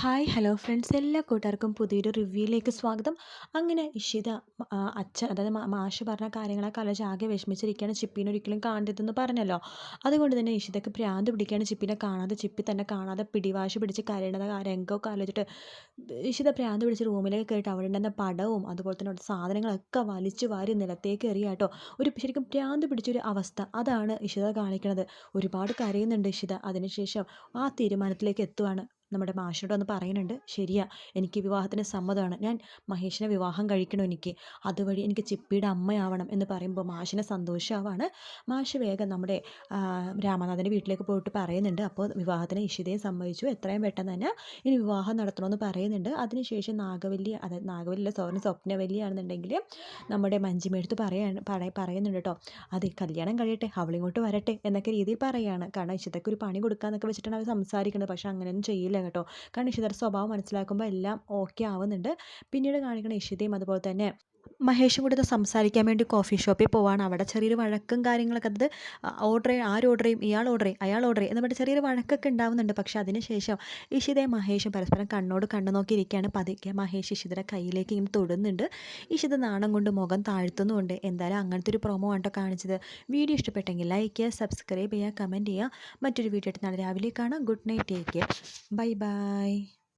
Hi hello friends എല്ലാ കൂട്ടുകാർക്കും പുതിയൊരു റിവ്യൂയിലേക്ക് സ്വാഗതം. അങ്ങനെ ഇഷിത അച്ഛൻ അതായത് മാഷ് പറഞ്ഞ കാര്യങ്ങളെ ആലോചിച്ച് ആകെ വിഷമിച്ചിരിക്കുകയാണ്. ചിപ്പിനെ ഒരിക്കലും കാണരുതെന്ന് പറഞ്ഞല്ലോ. അതുകൊണ്ട് തന്നെ ഇഷിതക്ക് ഭ്രാന്ത് പിടിക്കുകയാണ് ചിപ്പിനെ കാണാതെ. ചിപ്പി തന്നെ കാണാതെ പിടിവാശി പിടിച്ച് കരയണത് രംഗമൊക്കെ ആലോചിച്ചിട്ട് ഇഷിത ഭ്രാന്ത് പിടിച്ച് റൂമിലേക്ക് കയറിയിട്ട് അവിടെ ഉണ്ടെന്ന പടവും അതുപോലെ തന്നെ അവിടെ സാധനങ്ങളൊക്കെ വലിച്ചു വാരി നിലത്തേക്ക് എറിയാട്ടോ ഒരു ശരിക്കും ഭ്രാന്ത് പിടിച്ചൊരു അവസ്ഥ. അതാണ് ഇഷിത കാണിക്കുന്നത് ഒരുപാട് കരയുന്നുണ്ട് ഇഷിത. അതിനുശേഷം ആ തീരുമാനത്തിലേക്ക് എത്തുവാണ്. നമ്മുടെ മാഷിനോട് വന്ന് പറയുന്നുണ്ട് ശരിയാ എനിക്ക് വിവാഹത്തിന് സമ്മതമാണ്. ഞാൻ മഹേഷിനെ വിവാഹം കഴിക്കണം എനിക്ക്? അതുവഴി എനിക്ക് ചിപ്പിയുടെ അമ്മയാവണം എന്ന് പറയുമ്പോൾ മാഷിനെ സന്തോഷമാവാണ് മാഷ് വേഗം നമ്മുടെ രാമനാഥന്റെ വീട്ടിലേക്ക് പോയിട്ട് പറയുന്നുണ്ട്. അപ്പോൾ വിവാഹത്തിന് ഇഷിതയും സമ്മതിച്ചു. എത്രയും പെട്ടെന്ന് തന്നെ ഇനി വിവാഹം നടത്തണമെന്ന് പറയുന്നുണ്ട്. അതിനുശേഷം നാഗവല്ലി അതായത് നാഗവല്ലിയിലെ സോറിന് സ്വപ്നവല്ലിയാണെന്നുണ്ടെങ്കിൽ നമ്മുടെ മഞ്ജിമെടുത്ത് പറയാണ് പറയുന്നുണ്ട് കേട്ടോ അത് കല്യാണം കഴിയട്ടെ അവളിങ്ങോട്ട് വരട്ടെ എന്നൊക്കെ രീതിയിൽ പറയുകയാണ് കാരണം ഇഷിതയ്ക്ക് ഒരു പണി കൊടുക്കാന്നൊക്കെ വെച്ചിട്ടാണ് അവർ സംസാരിക്കുന്നത് പക്ഷേ അങ്ങനെയൊന്നും ചെയ്യില്ല. കേട്ടോ. കാരണം ഇഷിതയുടെ സ്വഭാവം മനസ്സിലാക്കുമ്പോൾ എല്ലാം ഓക്കെ ആവുന്നുണ്ട്. പിന്നീട് കാണിക്കുന്ന ഇഷിതയും അതുപോലെ തന്നെ മഹേഷും കൂടെ സംസാരിക്കാൻ വേണ്ടി കോഫി ഷോപ്പിൽ പോവാണ്. അവിടെ ചെറിയൊരു വഴക്കും കാര്യങ്ങളൊക്കെ. അത് ഓർഡർ ആര് ഓർഡർ ചെയ്യും? ഇയാൾ ഓർഡർ ചെയ്യും അയാൾ ഓർഡർ ചെയ്യും എന്ന് പറഞ്ഞിട്ട് ചെറിയൊരു വഴക്കൊക്കെ ഉണ്ടാവുന്നുണ്ട്. പക്ഷേ അതിനുശേഷം ഇഷിതയെ മഹേഷും പരസ്പരം കണ്ണോട് കണ്ണു നോക്കിയിരിക്കുകയാണ്. പതുക്കെ മഹേഷ് ഇഷിതയുടെ കയ്യിലേക്ക് ഇങ്ങനെ തൊടുന്നുണ്ട്. ഇഷിത നാണം കൊണ്ട് മുഖം താഴ്ത്തുന്നുണ്ട് എന്തായാലും അങ്ങനത്തെ ഒരു പ്രൊമോ ആണ്ടോ കാണിച്ചത്. വീഡിയോ ഇഷ്ടപ്പെട്ടെങ്കിൽ ലൈക്ക് ചെയ്യുക സബ്സ്ക്രൈബ് ചെയ്യുക കമന്റ് ചെയ്യുക. മറ്റൊരു വീഡിയോ എടുത്ത് നാളെ രാവിലെ കാണാം. Good night take care bye bye